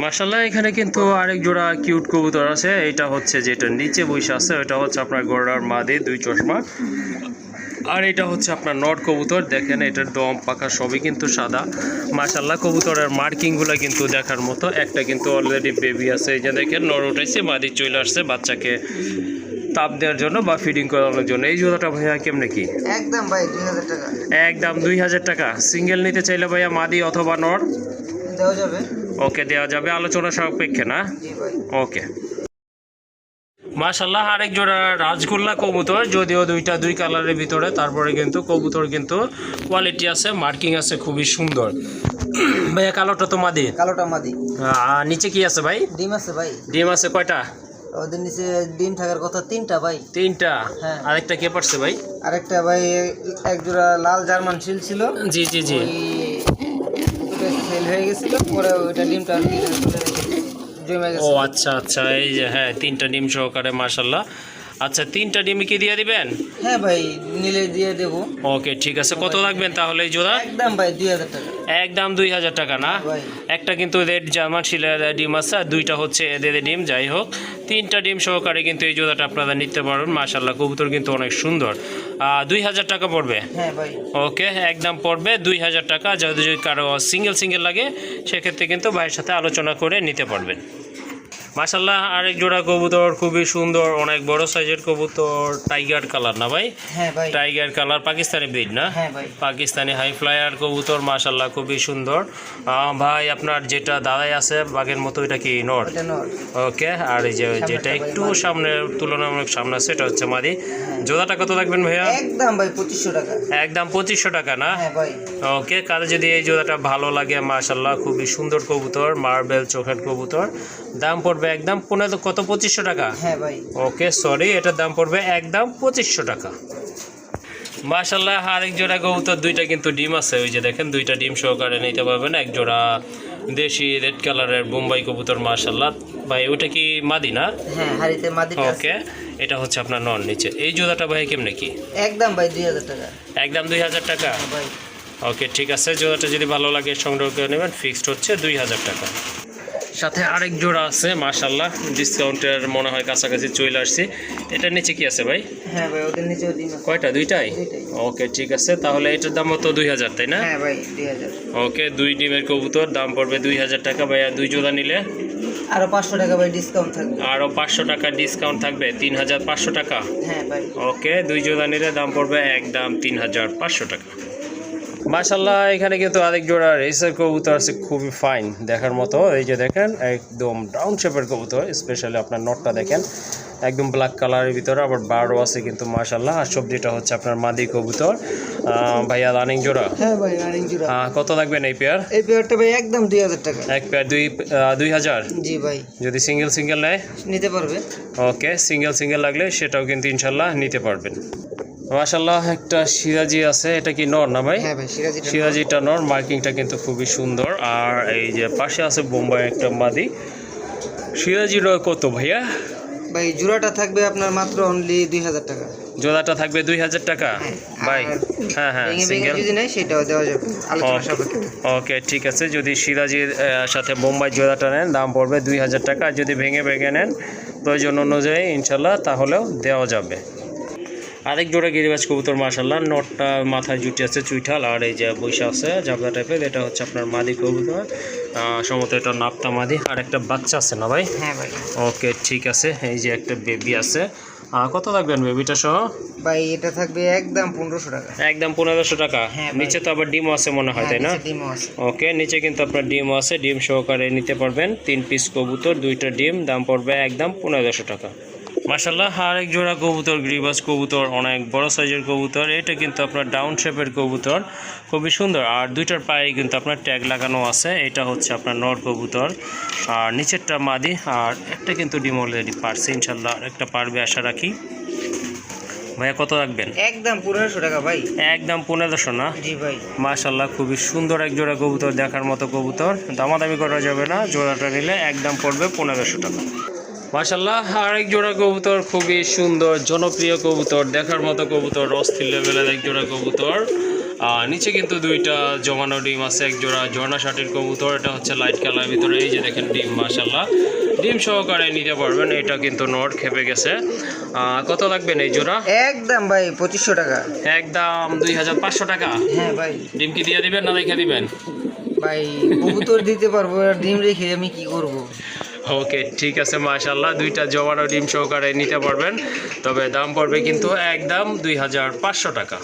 মাসাল্লাহ এখানে কিন্তু আরেক জোড়া কিউট কবুতর আছে, এটা হচ্ছে যেটা নিচে বসে আছে এটা হচ্ছে আপনার গড়ার মাদে, দুই চশমা। আর এটা হচ্ছে আপনার নট কবুতর, দেখেন এটার দম পাখা সবই কিন্তু সাদা। মাসাল্লাহ কবুতরের মার্কিংগুলো কিন্তু দেখার মতো, একটা কিন্তু অলরেডি বেবি আছে, এই যে দেখেন, নর উঠাইছে, মাদি চলে আসছে বাচ্চাকে। তাপ দেওয়ার জন্য বা ফিডিং করানোর জন্য। এই জোড়াটা ভাইয়া কেমনে কি? একদম ভাই দুই হাজার টাকা। একদম দুই হাজার টাকা। সিঙ্গেল নিতে চাইলে ভাইয়া মাদি অথবা নর? দেওয়া যাবে। ওকে দেওয়া যাবে। আলোচনা সাপেক্ষে না? ওকে। মাশাল্লাহ আরেক জোড়া রাজগোল্লা কবুতর যদিও দুইটা দুই কালারের ভিতরে তারপরে কিন্তু কবুতর কিন্তু কোয়ালিটি আছে মার্কিং আছে খুবই সুন্দর। ভাইয়া কালোটা তো মাদি কালোটা মাদি। আর নিচে কি আছে ভাই? ডিম আছে ভাই। ডিম আছে কয়টা? ওদের নিচে ডিম থাকার কথা তিনটা ভাই। তিনটা? হ্যাঁ। আরেকটা কে পারছে ভাই? আরেকটা ভাই এক জোড়া লাল জার্মান শিল ছিল। জি জি জি। সেল হয়ে গেছিল পরে ওইটা ডিমটা ও আচ্ছা আচ্ছা এই যে হ্যাঁ তিনটা ডিম সহকারে মাশাল্লাহ আচ্ছা তিনটা ডিম কি দিয়ে দিবেন? হ্যাঁ ভাই নিলে দিয়ে দেবো। ওকে ঠিক আছে। কত লাগবেন তাহলে এই জোড়া? একদম ভাই দুই হাজার টাকা। একদম দুই হাজার টাকা না? একটা কিন্তু রেড জার্মান শিলের ডিম আছে আর দুইটা হচ্ছে এদের ডিম যাই হোক। তিনটা ডিম সহকারে কিন্তু এই জোড়াটা আপনারা নিতে পারবেন। মাশাল্লাহ কবুতর কিন্তু অনেক সুন্দর। দুই হাজার টাকা পড়বে? হ্যাঁ ওকে একদম পড়বে দুই হাজার টাকা। যদি যদি কারও সিঙ্গেল সিঙ্গেল লাগে সেক্ষেত্রে কিন্তু ভাইয়ের সাথে আলোচনা করে নিতে পারবেন। মাশাল্লাহ আরেক জোড়া কবুতর খুবই সুন্দর অনেক বড় সাইজের কবুতর টাইগার কালার না ভাই? হ্যাঁ টাইগার কালার পাকিস্তানি ব্রিড না? হ্যাঁ পাকিস্তানি হাই ফ্লায়ার কবুতর মাশাল্লাহ খুবই সুন্দর। ভাই আপনার যেটা দাদাই আছে বাঘের মতো এটা কি নর? ওকে আর এই যে যেটা একটু। সামনে তুলনামূলক সামনে আছে এটা হচ্ছে মাদি। জোড়াটা কত রাখবেন ভাইয়া? একদম ভাই পঁচিশশো টাকা। একদম পঁচিশশো টাকা না? হ্যাঁ ওকে কারও যদি এই জোড়াটা ভালো লাগে মাশাল্লাহ খুবই সুন্দর কবুতর মার্বেল চোখের কবুতর। দাম পড়বে একদম পনেরো কত পঁচিশশো টাকা? হ্যাঁ ভাই। ওকে সরি এটার দাম পড়বে একদম পঁচিশশো টাকা। মাশাল্লাহ আরেক জোড়া কবুতর দুইটা কিন্তু ডিম আছে। ওই যে দেখেন দুইটা ডিম সহকারে নিতে পারবেন। এক জোড়া দেশি রেড কালারের বোম্বাই কবুতর মাশাল্লাহ ভাই ওটা কি মাদি না? হ্যাঁ। ওকে এটা হচ্ছে আপনার নন নিচে। এই জোড়াটা ভাই কেমনে কি? একদম ভাই দুই হাজার টাকা। একদম দুই হাজার টাকা? হ্যাঁ ভাই। ওকে ঠিক আছে জোড়াটা যদি ভালো লাগে সংগ্রহ করে নেবেন ফিক্সড হচ্ছে দুই হাজার টাকা। সাথে আরেক জোড়া আছে মাশাল্লাহ ডিসকাউন্টের মনে হয় কাছাকাছি চলে আসছে। এটার নিচে কি আছে ভাই? হ্যাঁ ভাই ওদের আছে। কয়টা? দুইটাই। ওকে ঠিক আছে। তাহলে এটার দাম তো দুই হাজার তাই না? হ্যাঁ ভাই দুই হাজার। ওকে দুই ডিমের কবুতর দাম পড়বে দুই হাজার টাকা। ভাইয়া দুই জোড়া নিলে? আরও পাঁচশো টাকা ভাই ডিসকাউন্ট থাকবে। আরও পাঁচশো টাকা ডিসকাউন্ট থাকবে তিন হাজার পাঁচশো টাকা? হ্যাঁ ভাই। ওকে দুই জোড়া নিলে দাম পড়বে একদম তিন হাজার পাঁচশো টাকা। মাশাল্লাহ এখানে কিন্তু আরেক জোড়া রেসার কবুতর আছে খুবই ফাইন দেখার মতো। এই যে দেখেন একদম ডাউন শেপের কবুতর স্পেশালি আপনার নটটা দেখেন একদম ব্ল্যাক কালারের ভিতরে আবার বারো আছে কিন্তু মাশাল্লাহ আর সবজিটা হচ্ছে আপনার মাদি কবুতর। ভাইয়া রানিং জোড়া? হ্যাঁ ভাই রানিং জুড়া। কত লাগবেন এই পেয়ার এই পেয়ারটা ভাই একদম দুই হাজার টাকা। এক পেয়ার দুই দুই হাজার? জি ভাই। যদি সিঙ্গেল সিঙ্গেল নেয়? নিতে পারবে। ওকে সিঙ্গেল সিঙ্গেল লাগলে সেটাও কিন্তু ইনশাল্লাহ নিতে পারবেন। মাশাল্লাহ একটা সিরাজি আছে। এটা কি নর না ভাই? হ্যাঁ সিরাজিটা নর। মার্কিংটা কিন্তু খুবই সুন্দর। আর এই যে পাশে আছে বোম্বাই একটা মাদি। সিরাজির কত ভাইয়া? ভাই জোড়াটা থাকবে আপনার মাত্র অনলি দুই হাজার টাকা। জোড়াটা থাকবে দুই হাজার টাকা? ভাই হ্যাঁ হ্যাঁ সিঙ্গেল যদি নেয় সেটাও দেওয়া যাবে। ওকে ঠিক আছে। যদি সিরাজির সাথে বোম্বাই জোড়াটা নেন দাম পড়বে দুই হাজার টাকা। আর যদি ভেঙে ভেঙে নেন প্রয়োজন অনুযায়ী ইনশাল্লাহ তাহলেও দেওয়া যাবে। আরেক জোড়া গিরিবাজ কবুতর মাশাল্লাহ নটটা মাথায় জুটি আছে চুইঠাল আর এই যে বৈশা আছে জাবলা টাইপের এটা হচ্ছে আপনার মাদি কবুতর। সম্ভবত এটা নাপতা মাদি। আর একটা বাচ্চা আছে না ভাই? হ্যাঁ ভাই। ওকে ঠিক আছে। এই যে একটা বেবি আছে। কত লাগবেন বেবিটা সহ? ভাই এটা থাকবে একদম পনেরোশো টাকা। একদম পনেরোশো টাকা। হ্যাঁ নিচে তো আবার ডিমও আছে মনে হয় তাই না? হ্যাঁ, ডিমও আছে। ওকে নিচে কিন্তু আপনার ডিম আছে। ডিম সহকারে নিতে পারবেন। তিন পিস কবুতর দুইটা ডিম। দাম পড়বে একদম পনেরোশো টাকা। মাসাল্লাহ আরেক জোড়া কবুতর গ্রিবাস কবুতর অনেক বড় সাইজের কবুতর। এটা কিন্তু আপনার ডাউন শেপের কবুতর খুবই সুন্দর। আর দুইটার পায়ে কিন্তু আপনার ট্যাগ লাগানো আছে এটা হচ্ছে আপনার নর কবুতর। আর নিচেরটা মাদি আর একটা কিন্তু ডিম অলরেডি পারছে ইনশাল্লাহ একটা পারবে আশা রাখি। ভাইয়া কত রাখবেন? একদম পনেরোশো টাকা ভাই। একদম পনেরোশো না? জি ভাই। মাশাল্লাহ খুবই সুন্দর এক জোড়া কবুতর দেখার মতো কবুতর। দামাদামি করা যাবে না জোড়াটা নিলে একদম পড়বে পনেরোশো টাকা। মাশাল্লাহ আরেক জোড়া কবুতর খুবই সুন্দর জনপ্রিয় কবুতর দেখার মতো কবুতর অস্থির লেভেলের এক জোড়া কবুতর। আর নিচে কিন্তু দুইটা জমানো ডিম আছে এক জোড়া ঝর্ণা শাটির কবুতর এটা হচ্ছে লাইট কালার ভিতরে এই যে দেখেন ডিম মাশাল্লাহ ডিম সহকারে নিতে পারবেন এটা কিন্তু নট খেপে গেছে। আহ, কত লাগবেন এই জোড়া? একদম ভাই পঁচিশশো টাকা। একদম দুই হাজার পাঁচশো টাকা। হ্যাঁ ভাই। ডিম কি দিয়ে দিবেন না রেখে দিবেন? ভাই কবুতর দিতে পারব ডিম রেখে আমি কি করব? ওকে ঠিক আছে মাশাল্লাহ দুইটা জমানো ডিম সহকারে নিতে পারবেন। তবে দাম পড়বে কিন্তু একদম দুই হাজার পাঁচশো টাকা।